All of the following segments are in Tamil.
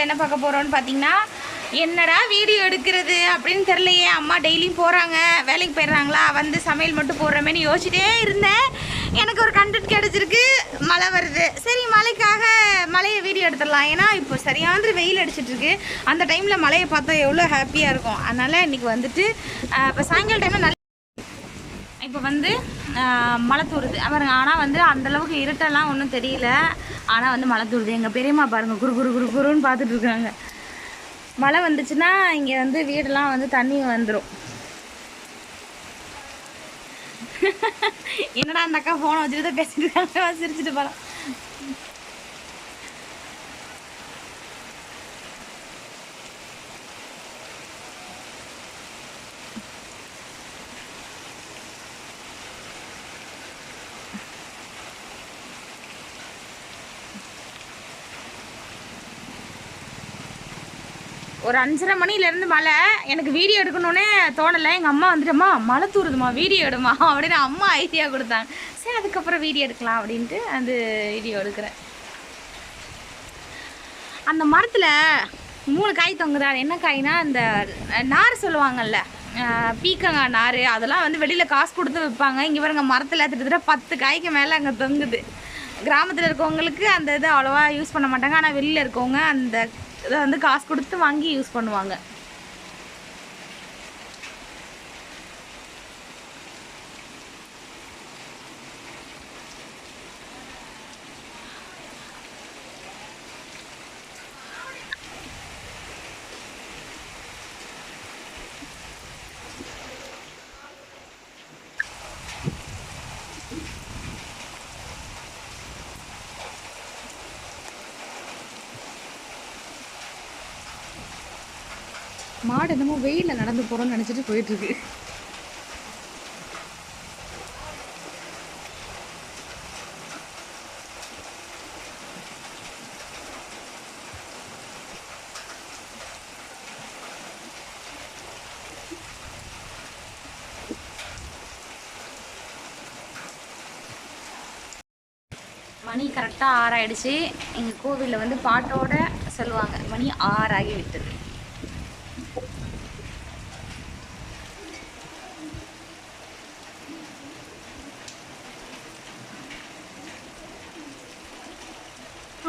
வீடியோவில் என்ன பார்க்க போகிறோம்னு பார்த்தீங்கன்னா என்னடா வீடியோ எடுக்கிறது அப்படின்னு தெரிலையே அம்மா டெய்லியும் போகிறாங்க வேலைக்கு போயிடுறாங்களா வந்து சமையல் மட்டும் போடுறமேனு யோசிச்சிட்டே இருந்தேன். எனக்கு ஒரு கண்டென்ட் கிடச்சிருக்கு மழை வருது. சரி மழைக்காக மழையை வீடியோ எடுத்துடலாம். ஏன்னா இப்போ சரியான வெயில் அடிச்சிட்ருக்கு அந்த டைமில் மழையை பார்த்தா எவ்வளோ ஹாப்பியாக இருக்கும். அதனால் இன்றைக்கி வந்துட்டு இப்போ சாயங்கால டைமில் நல்ல இப்போ வந்து மழை தூருது. பாருங்க ஆனால் வந்து அந்த அளவுக்கு இருட்டெல்லாம் ஒன்றும் தெரியல. ஆனால் வந்து மழை தூருது. எங்கள் பெரியம்மா பாருங்கள் குரு குரு குரு குருன்னு பார்த்துட்டு இருக்காங்க. மழை வந்துச்சுன்னா இங்கே வந்து வீடெல்லாம் வந்து தண்ணி வந்துடும் என்னடா அந்த அக்கா ஃபோனை வச்சுட்டு தான் பேசிட்டு இருக்காங்க? சிரிச்சுட்டு போகலாம் ஒரு அஞ்சரை மணிலேருந்து மழை. எனக்கு வீடியோ எடுக்கணுன்னே தோணலை. எங்கள் அம்மா வந்துட்டம்மா மழை தூருதுமா வீடியோ எடுமா அப்படின்னு அம்மா ஐடியா கொடுத்தாங்க. சரி அதுக்கப்புறம் வீடியோ எடுக்கலாம் அப்படின்ட்டு அந்த வீடியோ எடுக்கிறேன். அந்த மரத்தில் மூணு காய் தொங்குதா? அது என்ன காய்னா இந்த நார் சொல்லுவாங்கல்ல பீக்கங்காய் நார். அதெல்லாம் வந்து வெளியில் காசு கொடுத்து விற்பாங்க. இங்கே பாருங்க மரத்தில் கிட்டத்தட்ட பத்து காய்க்கு மேலே அங்கே தொங்குது. கிராமத்தில் இருக்கவங்களுக்கு அந்த இதை அவ்வளோவா யூஸ் பண்ண மாட்டாங்க. ஆனால் வெளியில் இருக்கவங்க அந்த இதை வந்து காசு கொடுத்து வாங்கி யூஸ் பண்ணுவாங்க. மாடு என்னமோ வெயிலில் நடந்து போகிறோன்னு நினச்சிட்டு போயிட்டுருக்கு. மணி கரெக்டாக ஆறாயிடுச்சு. எங்கள் கோவிலில் வந்து பாட்டோட சொல்லுவாங்க. மணி ஆறாகி விட்டது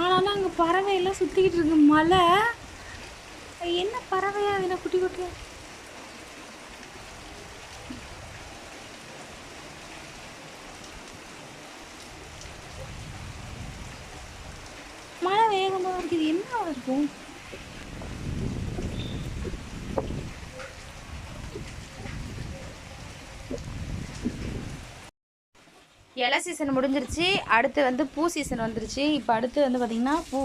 ஆனாலும் அங்கே பறவை எல்லாம் சுற்றிக்கிட்டு இருக்கு மலை. என்ன பறவையா அது என்ன குட்டி குட்டியா மழை வேகமாக இருக்குது என்ன இருக்கும் இலை சீசன் முடிஞ்சிருச்சு. அடுத்து வந்து பூ சீசன் வந்துருச்சு. இப்போ அடுத்து வந்து பார்த்திங்கன்னா பூ.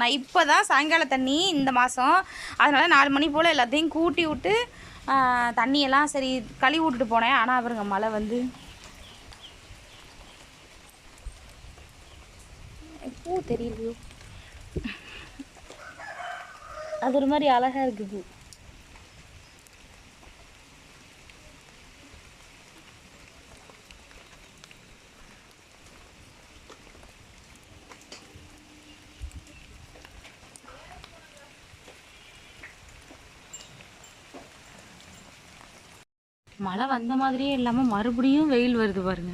நான் இப்போ தான் சாயங்கால தண்ணி இந்த மாதம் அதனால் நாலு மணி போல் எல்லாத்தையும் கூட்டி விட்டு தண்ணியெல்லாம் சரி கழுவி விட்டுட்டு போனேன். ஆனால் அவருங்க மழை வந்து. பூ தெரியலையோ. அது ஒரு மாதிரி அழகாக இருக்குது பூ. மழை வந்த மாதிரியே இல்லாமல் மறுபடியும் வெயில் வருது பாருங்க.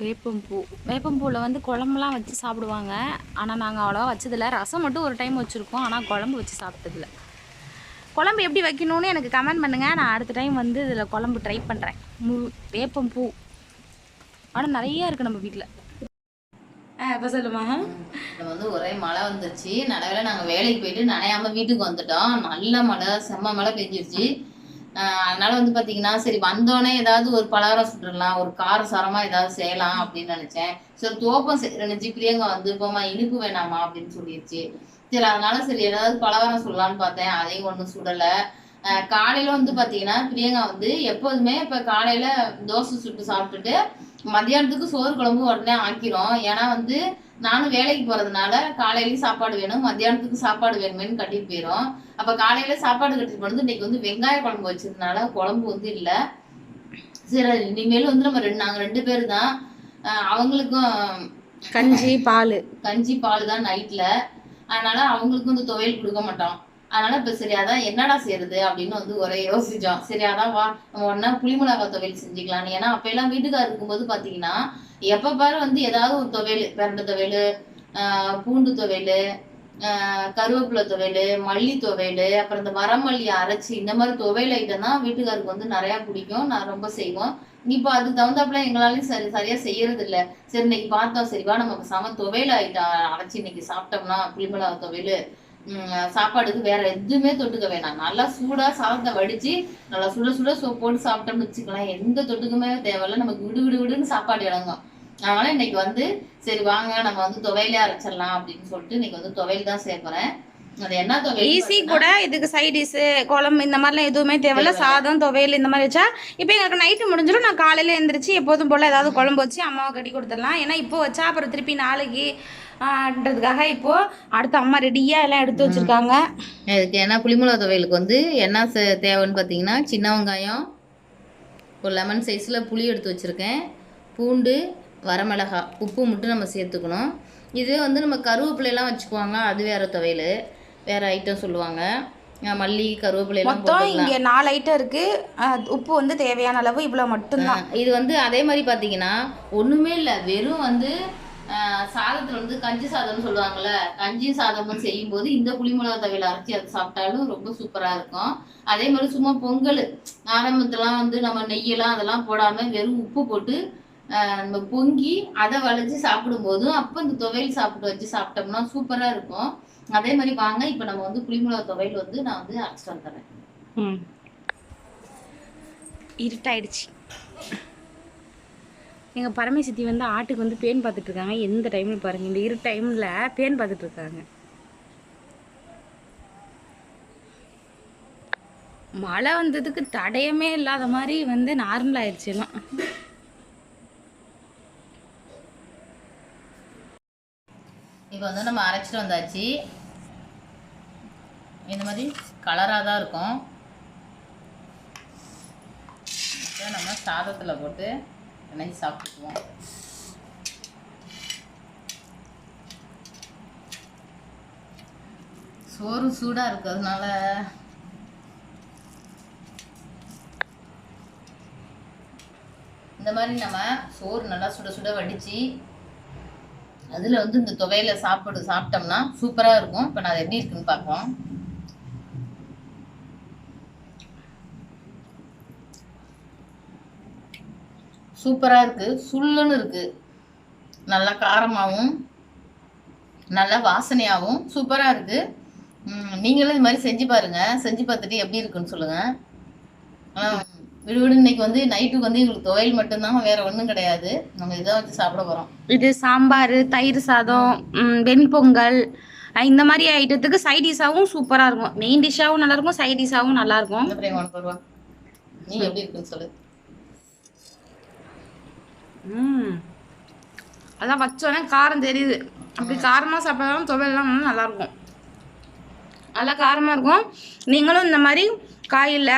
வேப்பம்பூ. வேப்பம்பூவில் வந்து குழம்புலாம் வச்சு சாப்பிடுவாங்க. ஆனால் நாங்கள் அவ்வளோவா வச்சதில்ல. ரசம் மட்டும் ஒரு டைம் வச்சுருக்கோம். ஆனால் குழம்பு வச்சு சாப்பிட்டதில்ல. குழம்பு எப்படி வைக்கணும்னு எனக்கு கமெண்ட் பண்ணுங்கள் நான் அடுத்த டைம் வந்து இதில் குழம்பு ட்ரை பண்ணுறேன் மு வேப்பம்பூ. ஆனால் நிறையா இருக்குது நம்ம வீட்டில் இப்போ சொல்லுமா? வந்து ஒரே மழை வந்துருச்சு. நடுவில் நாங்கள் வேலைக்கு போயிட்டு நனையாமல் வீட்டுக்கு வந்துட்டோம். நல்ல மழை செம்ம மழை பெஞ்சிருச்சு. அதனால வந்து பார்த்தீங்கன்னா சரி வந்தோடனே ஏதாவது ஒரு பலகாரம் சுட்டுடலாம் ஒரு கார சாரமா ஏதாவது செய்யலாம் அப்படின்னு நினைச்சேன். சரி தோப்பம் செய்யறேன்னு பிரியங்க வந்து போமா இனிப்பு வேணாமா அப்படின்னு சொல்லிடுச்சு சரி அதனால சரி ஏதாவது பலகாரம் சொல்லலாம்னு பார்த்தேன். அதையும் ஒன்றும் சுடலை. காலையில வந்து பார்த்தீங்கன்னா பிரியங்கா வந்து எப்போதுமே இப்போ காலையில தோசை சுட்டு சாப்பிட்டுட்டு மத்தியானத்துக்கு சோறு குழம்பு உடனே ஆக்கிரும். ஏன்னா வந்து நானும் வேலைக்கு போறதுனால காலையிலயும் சாப்பாடு வேணும் மத்தியானத்துக்கு சாப்பாடு வேணுமேன்னு கட்டிட்டு போயிடும் அப்ப காலையில சாப்பாடு கட்டிட்டு போனது இன்னைக்கு வந்து வெங்காய குழம்பு வச்சதுனால குழம்பு வந்து இல்ல. சரி இனிமேல் வந்து நம்ம ரெண்டு நாங்க ரெண்டு பேர் தான். அவங்களுக்கும் கஞ்சி பால். கஞ்சி பால் தான் நைட்ல. அதனால அவங்களுக்கும் வந்து துவையல் கொடுக்க மாட்டோம். அதனால இப்ப சரி அதான் என்னடா செய்யறது அப்படின்னு வந்து ஒரே யோசிச்சோம் சரி அதான் வா நம்ம ஒன்னா புளிமிளகா துவையல் செஞ்சுக்கலாம். ஏன்னா அப்ப எல்லாம் வீட்டுக்கார இருக்கும்போது பாத்தீங்கன்னா எப்ப பாரு வந்து ஏதாவது ஒரு துவையல் பிறந்த துவையல் ஆஹ் பூண்டு துவையல் ஆஹ் கருவேப்பிலை துவையல் மல்லி துவையல் அப்புறம் இந்த மரமல்லி அரைச்சி இந்த மாதிரி துவையல் ஐட்டம் தான் வீட்டுக்காருக்கு வந்து நிறைய பிடிக்கும். நான் ரொம்ப செய்வோம் இப்போ அதுக்கு தகுந்தாப்புல எங்களாலையும் சரி சரியா செய்யறது இல்ல. சரி இன்னைக்கு பார்த்தோம். சரிவா நம்ம சம துவையல் ஐட்டம் அரைச்சி இன்னைக்கு சாப்பிட்டோம்னா புளிமிளகா துவையல் சாப்பாடுக்கு வேற எதுவுமே தொட்டுக்க வேணாம். நல்லா சூடா சாதத்தை வடிச்சு நல்லா சுட சுட சோப் போட்டு சாப்பிட்டோம்னு வச்சுக்கலாம் எந்த தொட்டுக்குமே தேவையில்ல. நமக்கு விடு விடு விடுன்னு சாப்பாடு இறங்கும். அதனால இன்னைக்கு வந்து சரி வாங்க நம்ம வந்து துவையிலே அரைச்சிடலாம் அப்படின்னு சொல்லிட்டு இன்னைக்கு வந்து துவையல் தான் துவையல் ஈஸி கூட இதுக்கு சைடிஷு குழம்பு இந்த மாதிரிலாம் எதுவுமே தேவையில்ல. சாதம் துவையல் இந்த மாதிரி வச்சா இப்போ எங்களுக்கு நைட்டு முடிஞ்சிடும். நான் காலையில் எழுந்திரிச்சு எப்போதும் போல் ஏதாவது குழம்பு வச்சு அம்மாவை கட்டி கொடுத்துடலாம். ஏன்னா இப்போ வச்சா அப்புறம் திருப்பி நாளைக்கு ஆன்றதுக்காக இப்போ அடுத்த அம்மா ரெடியாக எல்லாம் எடுத்து வச்சிருக்காங்க. இதுக்கு என்ன புளிமிளகா துவையலுக்கு வந்து என்ன தேவைன்னு பார்த்தீங்கன்னா சின்ன வெங்காயம் ஒரு லெமன் சைஸில் புளி எடுத்து வச்சுருக்கேன். பூண்டு வரமிளகா உப்பு மட்டும் நம்ம சேர்த்துக்கணும். இதுவே வந்து நம்ம கருவேப்பிலையெல்லாம் வச்சுக்குவாங்க அது வேறு துவையல். வேறு ஐட்டம் சொல்லுவாங்க. மல்லி கருவேப்பிலையெல்லாம் மொத்தம் இங்கே நாலு ஐட்டம் இருக்குது உப்பு வந்து தேவையான அளவு இவ்வளோ மட்டும்தான். இது வந்து அதே மாதிரி பார்த்தீங்கன்னா ஒன்றுமே இல்லை. வெறும் வந்து சாதத்தில் வந்து கஞ்சி சாதம்னு சொல்லுவாங்கல்ல கஞ்சி சாதமும் செய்யும்போது இந்த புளிமிளகா தவையில் அரைச்சி அதை சாப்பிட்டாலும் ரொம்ப சூப்பராக இருக்கும். அதே மாதிரி சும்மா பொங்கல் ஆரம்பத்துலாம் வந்து நம்ம நெய்யெல்லாம் அதெல்லாம் போடாமல் வெறும் உப்பு போட்டு நம்ம பொங்கி அதை வளைச்சு சாப்பிடும்போதும் அப்போ இந்த துவையல் சாப்பிட்டு வச்சு சாப்பிட்டோம்னா சூப்பராக இருக்கும். அதே மாதிரி வாங்க இப்போ நம்ம வந்து புளிமிளகா துவையல் வந்து நான் வந்து அரைச்சிட்டு வந்துடுறேன். இருட்டாயிடுச்சு. எங்கள் பரமை சித்தி வந்து ஆட்டுக்கு வந்து பேன் பார்த்துட்ருக்காங்க எந்த டைமில் பாருங்கள் இந்த இரு டைமில் பேன் பார்த்துட்ருக்காங்க மழை வந்ததுக்கு தடயமே இல்லாத மாதிரி வந்து நார்மல் ஆயிடுச்சு எல்லாம். இப்போ வந்து நம்ம அரைச்சிட்டு வந்தாச்சு. இந்த மாதிரி கலராக தான் இருக்கும். நம்ம சாதத்தில் போட்டு இணைச்சி சாப்பிட்டுக்குவோம். சோறு சூடாக இருக்கிறதுனால இந்த மாதிரி நம்ம சோறு நல்லா சுட சுட வடித்து அதில் வந்து இந்த துவையில சாப்பிடு சாப்பிட்டோம்னா சூப்பராக இருக்கும். இப்போ நான் அது எப்படி இருக்குன்னு பார்ப்போம். சூப்பராக இருக்குது சுள்ளுன்னு இருக்குது நல்லா காரமாகவும் நல்லா வாசனையாகவும் சூப்பராக இருக்குது நீங்களும் இது மாதிரி செஞ்சு பாருங்கள் செஞ்சு பார்த்துட்டு எப்படி இருக்குன்னு சொல்லுங்கள் ஆனால் விடு விடு இன்னைக்கு வந்து நைட்டுக்கு வந்து எங்களுக்கு துவையல் மட்டும்தான் வேற ஒன்றும் கிடையாது. நம்ம இதை வச்சு சாப்பிட போகிறோம் இது சாம்பார் தயிர் சாதம் வெண்பொங்கல் இந்த மாதிரி ஐட்டத்துக்கு சைட் டிஷ்ஷாகவும் சூப்பராக இருக்கும். மெயின் டிஷ்ஷாகவும் நல்லாயிருக்கும் சைட் டிஷ்ஷாகவும் நல்லாயிருக்கும் நீ எப்படி இருக்குன்னு சொல்லு. ம். அதான் வச்சோடனே காரம் தெரியுது. அப்படி காரமாக சாப்பிட்டாலும் துவையெல்லாம் வந்து நல்லாயிருக்கும் நல்லா காரமாக இருக்கும். நீங்களும் இந்த மாதிரி காயில்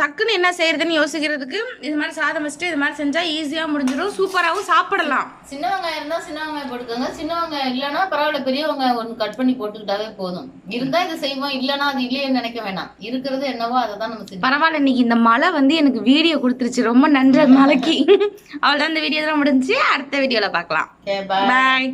டக்குன்னு என்ன செய்யறதுன்னு யோசிக்கிறதுக்கு இது மாதிரி சாதம் வச்சுட்டு இது மாதிரி செஞ்சால் ஈஸியாக முடிஞ்சிடும் சூப்பராகவும் சாப்பிடலாம். சின்ன வெங்காயம் இருந்தா சின்ன வெங்காயம் போட்டுக்கோங்க. சின்ன வெங்காயம் இல்லைன்னா பரவாயில்ல பெரிய வெங்காயம் ஒன்று கட் பண்ணி போட்டுக்கிட்டாவே போதும். இருந்தா இதை செய்வோம் இல்லைன்னா அது இல்லையேன்னு நினைக்க வேணாம். இருக்கிறது என்னவோ அதை தான் நம்ம பரவாயில்ல இன்னைக்கு இந்த மழை வந்து எனக்கு வீடியோ கொடுத்துருச்சு. ரொம்ப நன்றி மழைக்கு அவள் தான் இந்த வீடியோ தான் முடிஞ்சு அடுத்த வீடியோவில் பார்க்கலாம். பாய்